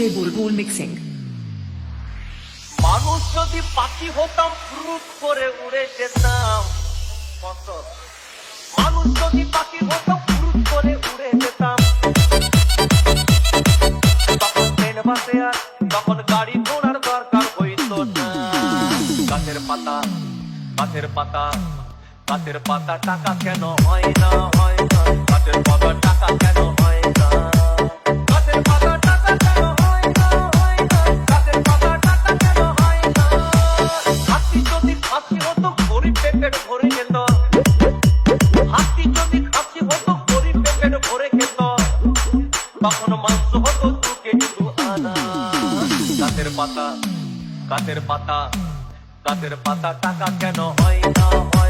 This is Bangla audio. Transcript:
DJ Bulbul Mixing. মানুষ যদি পাখি হতাম ফ্রুট করে উড়ে যেতাম। মানুষ যদি পাখি হতাম ফ্রুট করে উড়ে যেতাম। তখন ট্রেন বাসে আর তখন গাড়ি ঘোড়ার দরকার হইতো না। গাছের পাতা গাছের পাতা গাছের পাতা টাকা কেন হয় না হয় না। গাছের পাতা টাকা কেন হয় না। গাছের পাতা মাংস হতো তোকে আনা পাতা গাছের পাতা পাতা টাকা কেন হয় না হয়?